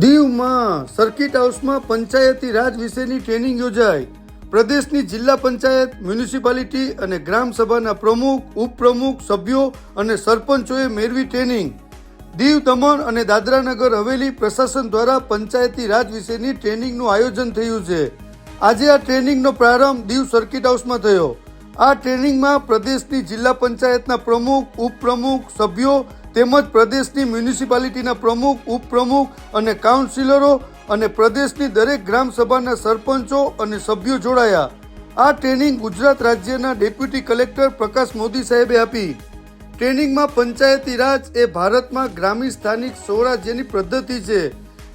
દીવમાં સર્કિટ હાઉસમાં પંચાયતી રાજ વિશેની ટ્રેનિંગ યોજાઈ. પ્રદેશની જિલ્લા પંચાયત, મ્યુનિસિપાલિટી અને ગ્રામ સભાના પ્રમુખ, ઉપપ્રમુખ, સભ્યો અને સરપંચોએ મેળવી ટ્રેનિંગ. દીવ દમણ અને દાદરાનગર હવેલી પ્રશાસન દ્વારા પંચાયતી રાજ વિશેની ટ્રેનિંગનું આયોજન થયું છે. આજે આ ટ્રેનિંગનો પ્રારંભ દીવ સર્કિટ હાઉસમાં થયો. આ ટ્રેનિંગમાં પ્રદેશની જિલ્લા પંચાયતના પ્રમુખ, ઉપપ્રમુખ, સભ્યો તેમજ પ્રદેશની મ્યુનિસિપાલિટીના પ્રમુખ, ઉપપ્રમુખ અને કાઉન્સિલરો અને પ્રદેશની દરેક ગ્રામસભાના સરપંચો અને સભ્યો જોડાયા. આ ટ્રેનિંગ ગુજરાત રાજ્યના ડેપ્યુટી કલેક્ટર પ્રકાશ મોદી સાહેબે આપી. ટ્રેનિંગમાં પંચાયતી રાજ એ ભારતમાં ગ્રામીણ સ્થાનિક સ્વરાજ્યની પદ્ધતિ છે,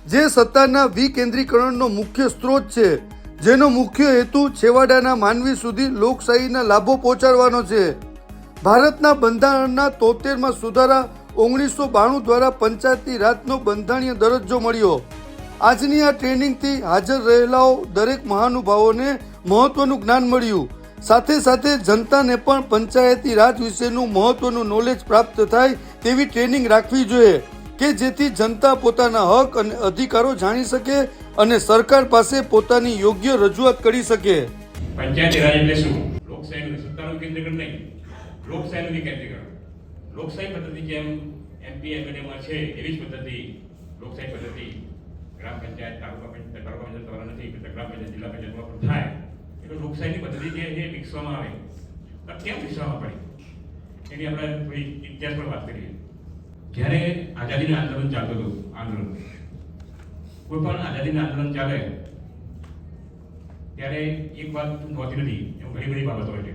જે સત્તાના વિકેન્દ્રીકરણનો મુખ્ય સ્ત્રોત છે, જેનો મુખ્ય હેતુ છેવાડાના માનવી સુધી લોકશાહીના લાભો પહોંચાડવાનો છે. ભારતના બંધારણના તોતેરમાં સુધારા ઓગણીસો બાણું દ્વારા પંચાયતી રાજનો બંધારણીય દરજ્જો મળ્યો. આજની આ ટ્રેનિંગથી હાજર રહેલાઓ દરેક મહાનુભાવોને મહત્વનું જ્ઞાન મળ્યું. સાથે સાથે જનતાને પણ પંચાયતી રાજ વિશેનું મહત્વનું નોલેજ પ્રાપ્ત થાય તેવી ટ્રેનિંગ રાખવી જોઈએ, કે જેથી જનતા પોતાના હક અને અધિકારો જાણી શકે અને સરકાર પાસે પોતાની યોગ્ય રજૂઆત કરી શકે. પંચાયતી રાજ એટલે શું? લોકશાહીનું સત્તાનું કેન્દ્રીકરણ નહીં. લોકશાહીનું વિકેન્દ્રીકરણ લોકશાહી પદ્ધતિ જેમ એમપી એમએલએમાં છે, એવી જ પદ્ધતિ લોકશાહી પદ્ધતિ ગ્રામ પંચાયત, તાલુકા પંચાયત તાલુકા પંચાયત દ્વારા નથી, પણ ગ્રામ પંચાયત, જિલ્લા પંચાયતમાં પણ થાય. એટલે લોકશાહીની પદ્ધતિ જે છે વિકસવામાં આવે. તો કેમ વિકસવામાં પડી? એની આપણે થોડી ઇતિહાસ પર વાત કરીએ. જ્યારે આઝાદીનું આંદોલન ચાલતું હતું, આંદોલન. કોઈ પણ આઝાદીનું આંદોલન ચાલે, ત્યારે એક વાત નોંધી નથી. એવું ઘણી બધી બાબતો હોય છે.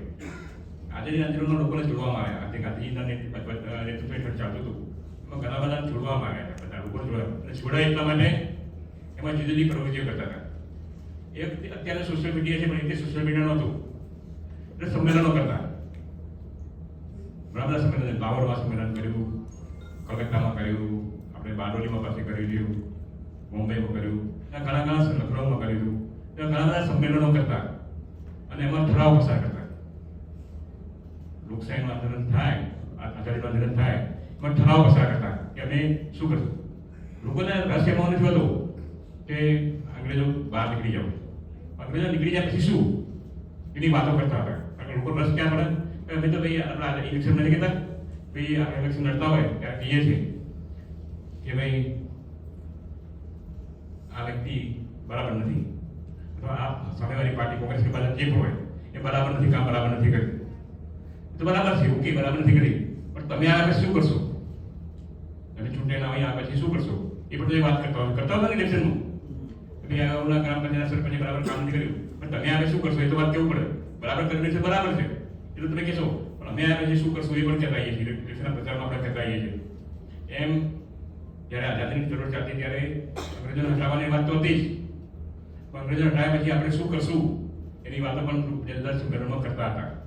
આઝાદી આંદોલનમાં લોકોને જોડવામાં આવ્યા આજે ગાંધીજીના નેતૃત્વ હેઠળ ચાલતું હતું. એમાં ઘણા બધા જોડવામાં આવ્યા બધા લોકો જોડાયા અને જોડાય એટલા માટે એમાં જુદી જુદી પ્રવૃત્તિઓ કરતા હતા. એક અત્યારે સોશિયલ મીડિયા છે, પણ એ સોશિયલ મીડિયા નહોતું એટલે સંમેલનો કરતા. ઘણા બધા સંમેલન. લાહોરમાં સંમેલન કર્યું, કલકત્તામાં કર્યું, આપણે બારડોલીમાં પાસે કરી લીધું, મુંબઈમાં કર્યું. ઘણા ઘણા લખનૌમાં કર્યું ઘણા બધા સંમેલનો કરતા. અને એમાં ઠરાવ પસાર કરતા. લોકશાહીનું આંદોલન થાય આઝાદીનું આંદોલન થાય, એમાં ઠરાવ પસાર કરતા. કે અમે શું કરશું? લોકોને રસ નથી હોતો કે અંગ્રેજો બહાર નીકળી જાવ અંગ્રેજો નીકળી જાય પછી શું? એની વાતો કરતા હતા. કારણ કે લોકો રસ ક્યાં પડે? કે અમે તો ભાઈ આપણે ઇલેક્શન નથી કહેતા ભાઈ આ ઇલેક્શન લડતા હોય, ત્યારે કહીએ છીએ કે ભાઈ, આ વ્યક્તિ બરાબર નથી. અથવા આ સામેવાળી પાર્ટી કોંગ્રેસ કે બધા જે પણ હોય, એ બરાબર નથી, કામ બરાબર નથી કર્યું તો બરાબર છે ઓકે બરાબર નથી કરી. પણ તમે આ પછી શું કરશો? તમે ચૂંટણીના અહીં આ પછી શું કરશો? એ બધું વાત કરતા હોય. કરતા હોય ને ઇલેક્શનમાં? કે ભાઈ આ ઓલા ગ્રામ પંચાયત સરપંચે બરાબર કામ નથી કર્યું. પણ તમે આ શું કરશો? એ તો વાત કેવું પડે. બરાબર કરીને છે બરાબર છે. એ તો તમે કહેશો. પણ અમે આ પછી શું કરશું એ પણ કહેતા છીએ. ઇલેક્શનના પ્રચારમાં આપણે કહેતા છીએ. એમ જ્યારે આઝાદીની જરૂર ચાલતી ત્યારે અંગ્રેજોને હટાવવાની વાત તો હતી જ. પણ અંગ્રેજો હટાવ્યા પછી આપણે શું કરશું? એની વાતો પણ જનતા સંગઠનમાં કરતા હતા.